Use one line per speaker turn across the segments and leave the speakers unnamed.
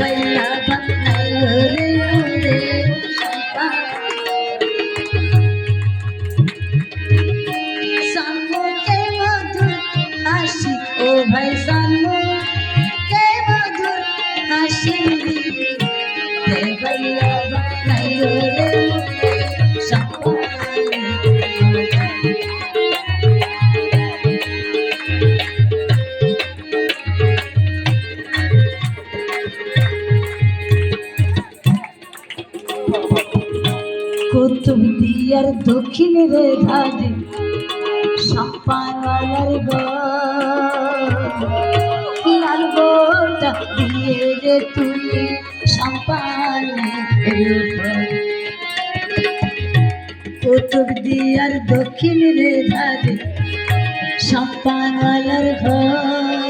Linh Qutub দিয়ার দক্ষিণ রে ঘাটে সম্পানার গাল গোটা দিয়ে রে তুলে সম্পানে কুতুব দিয়ার দক্ষিণ রে ঘাটে সম্পানার ঘর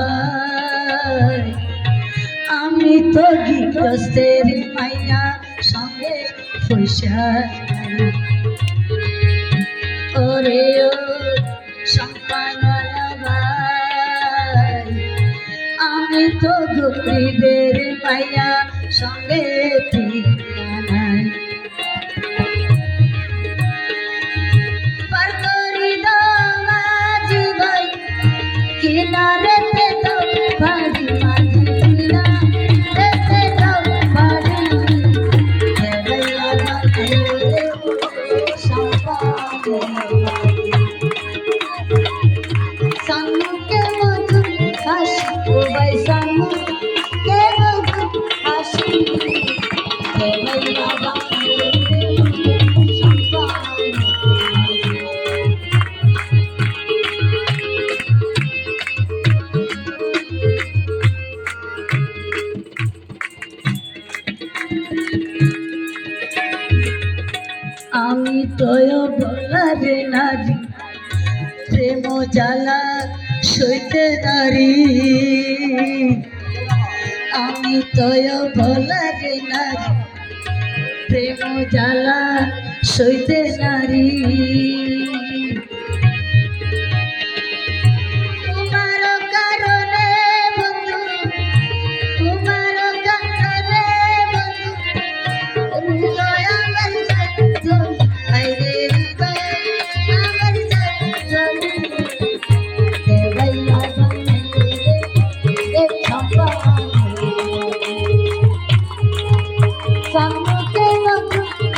তোগি কস্তের মাইয়া সঙ্গে পয়সা ওরে ও সম্পান আমি তো দুঃখীদের মাইয়া সঙ্গে আমি তয় বলারে নারী, প্রেম জ্বালা সইতে নারি। আমি তয় বলারে নারী, প্রেম জ্বালা সইতে নারী।